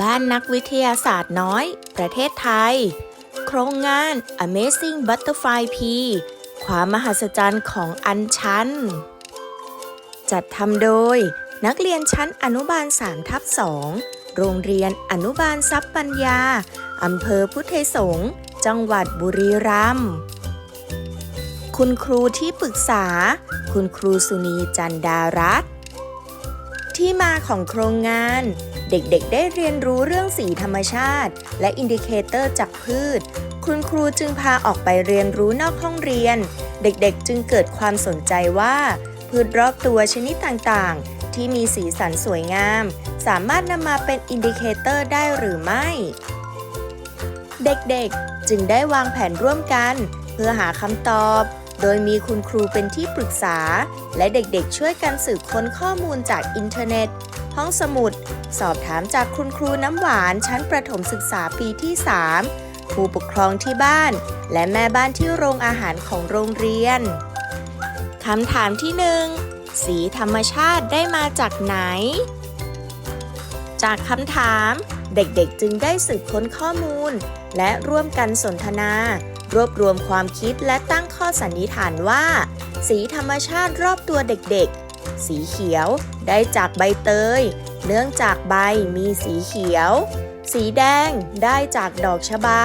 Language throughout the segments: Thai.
บ้านนักวิทยาศาสตร์น้อย ประเทศไทย โครงงาน Amazing Butterfly P ความมหัศจรรย์ของอัญชัน จัดทำโดย นักเรียนชั้นอนุบาล3ทับ2โรงเรียนอนุบาลทรัพย์ปัญญา อำเภอพุทธไทยสงฆ์จังหวัดบุรีรัมย์คุณครูที่ปรึกษา คุณครูสุนีจันดารัตน์ ที่มาของโครงงาน เด็กๆ ได้เรียนรู้เรื่องสีธรรมชาติ และอินดิเคเตอร์จากพืช คุณครูจึงพาออกไปเรียนรู้นอกห้องเรียน เด็กๆ จึงเกิดความสนใจว่า พืชรอบตัวชนิดต่างๆ ที่มีสีสันสวยงาม สามารถนำมาเป็นอินดิเคเตอร์ได้หรือไม่ เด็กๆ จึงได้วางแผนร่วมกัน เพื่อหาคำตอบ โดยมีคุณครูเป็นที่ปรึกษา และเด็กๆช่วยกันสืบค้นข้อมูลจากอินเทอร์เน็ต ห้องสมุด สอบถามจากคุณครูน้ำหวานชั้นประถมศึกษาปีที่ 3 ผู้ปกครองที่บ้าน และแม่บ้านที่โรงอาหารของโรงเรียนคำถามที่หนึ่งสีธรรมชาติได้มาจากไหน จากคำถาม เด็กๆจึงได้สืบค้นข้อมูล และร่วมกันสนทนา รวบรวมความคิดและตั้งข้อสันนิษฐานว่า สีธรรมชาติรอบตัวเด็กๆ สีเขียวได้จากใบเตย เนื่องจากใบมีสีเขียว สีแดงได้จากดอกชบา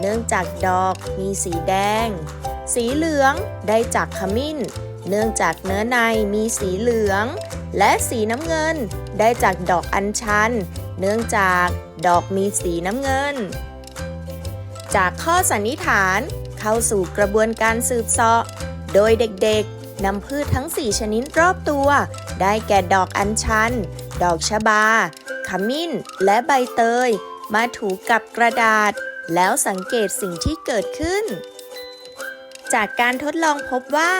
เนื่องจากดอกมีสีแดง สีเหลืองได้จากขมิ้น เนื่องจากเนื้อในมีสีเหลือง และสีน้ำเงินได้จากดอกอัญชัน เนื่องจากดอกมีสีน้ำเงิน จากข้อสันนิษฐานเข้าสู่กระบวนการสืบเสาะ โดยเด็กๆนำพืชทั้ง 4 ชนิดรอบตัว ได้แก่ดอกอัญชัน ดอกชบา ขมิ้น และใบเตย มาถูกับกระดาษ แล้วสังเกตสิ่งที่เกิดขึ้น จากการทดลองพบว่า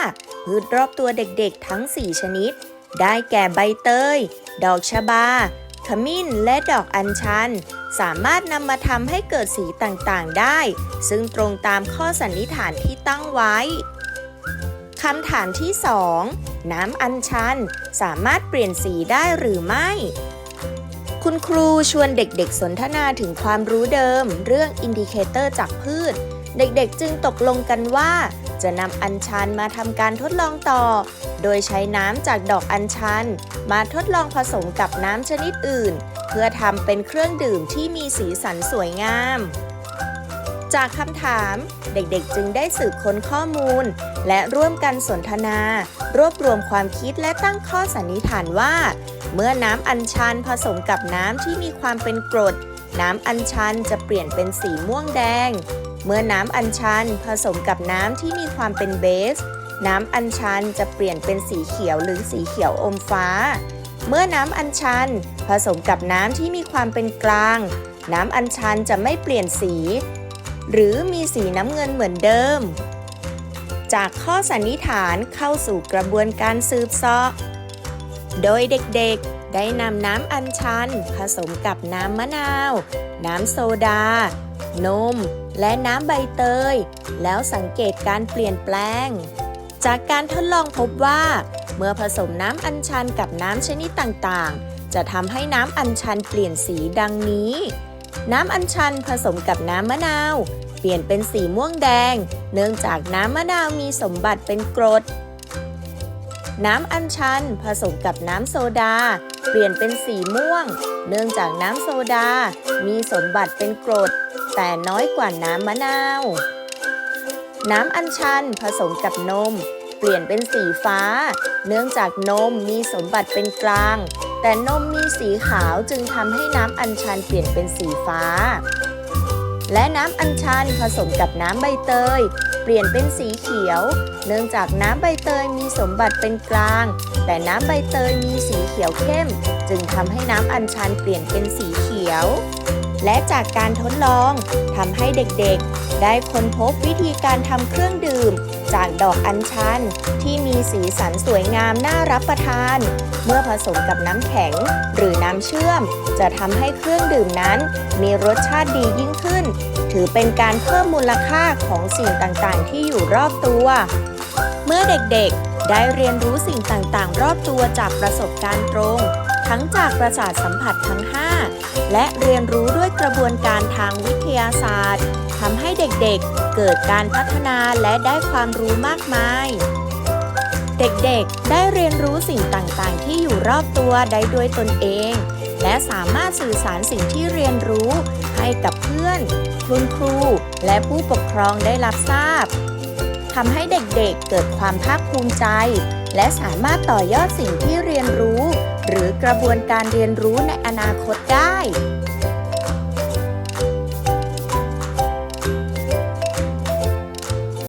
พืชรอบตัวเด็กๆทั้ง 4 ชนิด ได้แก่ใบเตย ดอกชบา ขมิ้นและดอกอัญชัน สามารถนำมาทำให้เกิดสีต่างๆได้ ซึ่งตรงตามข้อสันนิษฐานที่ตั้งไว้คำถามที่ 2 น้ำอัญชัน สามารถเปลี่ยนสีได้หรือไม่ คุณครูชวนเด็กๆสนทนาถึงความรู้เดิม เรื่องอินดิเคเตอร์จากพืช เด็กๆจึงตกลงกันว่า จะนำอัญชันมาทำการทดลองต่อ โดยใช้น้ำจากดอกอัญชัน มาทดลองผสมกับน้ำชนิดอื่น เพื่อทำเป็นเครื่องดื่มที่มีสีสันสวยงาม จากคำถามเด็กๆจึงได้สืบค้นข้อมูล และร่วมกันสนทนา รวบรวมความคิดและตั้งข้อสันนิษฐานว่า เมื่อน้ำอัญชันผสมกับน้ำที่มีความเป็นกรดน้ำอัญชันจะเปลี่ยนเป็นสีม่วงแดง เมื่อน้ำอัญชันผสมกับน้ำที่มีความเป็นเบส น้ำอัญชันจะเปลี่ยนเป็นสีเขียวหรือสีเขียวอมฟ้า เมื่อน้ำอัญชันผสมกับน้ำที่มีความเป็นกลาง น้ำอัญชันจะไม่เปลี่ยนสี หรือมีสีน้ำเงินเหมือนเดิม จากข้อสันนิษฐานเข้าสู่กระบวนการสืบเสาะโดยเด็กๆ ได้นำน้ำอัญชัน ผสมกับน้ำมะนาว น้ำโซดา นม และน้ำใบเตย แล้วสังเกตการเปลี่ยนแปลง จากการทดลองพบว่า เมื่อผสมน้ำอัญชันกับน้ำชนิดต่างๆ จะทำให้น้ำอัญชันเปลี่ยนสีดังนี้ น้ำอัญชันผสมกับน้ำมะนาว เปลี่ยนเป็นสีม่วงแดง เนื่องจากน้ำมะนาวมีสมบัติเป็นกรด น้ำอัญชันผสมกับน้ำโซดา เปลี่ยนเป็นสีม่วง เนื่องจากน้ำโซดา มีสมบัติเป็นกรด แต่น้อยกว่าน้ำมะนาว น้ำอัญชันผสมกับนม เปลี่ยนเป็นสีฟ้า เนื่องจากนมมีสมบัติเป็นกลาง แต่นมมีสีขาวจึงทำให้น้ำอัญชันเปลี่ยนเป็นสีฟ้า และน้ำอัญชันผสมกับน้ำใบเตย เปลี่ยนเป็นสีเขียว เนื่องจากน้ำใบเตยมีสมบัติเป็นกลาง แต่น้ำใบเตยมีสีเขียวเข้ม จึงทำให้น้ำอัญชันเปลี่ยนเป็นสีเขียว และจากการทดลองทำให้เด็กๆ ได้ค้นพบวิธีการทำเครื่องดื่ม จากดอกอัญชัน ที่มีสีสันสวยงามน่ารับประทาน เมื่อผสมกับน้ำแข็ง หรือน้ำเชื่อม จะทำให้เครื่องดื่มนั้น มีรสชาติดียิ่งขึ้น ถือเป็นการเพิ่มมูลค่าของสิ่งต่างๆ ที่อยู่รอบตัว เมื่อเด็กๆ ได้เรียนรู้สิ่งต่างๆ รอบตัวจากประสบการณ์ตรง ทั้งจากประสาทสัมผัสทั้ง 5 และเรียนรู้ด้วยกระบวนการทางวิทยาศาสตร์ทำให้เด็กๆเกิดการพัฒนาและได้ความรู้มากมาย เด็กๆ ได้เรียนรู้สิ่งต่างๆ ที่อยู่รอบตัวได้ด้วยตนเอง และสามารถสื่อสารสิ่งที่เรียนรู้ให้กับเพื่อน คุณครู และผู้ปกครองได้รับทราบทำให้เด็กๆเกิดความภาคภูมิใจ และสามารถต่อยอดสิ่งที่เรียนรู้ รือกระบวนการเรียนรู้ในอนาคตได้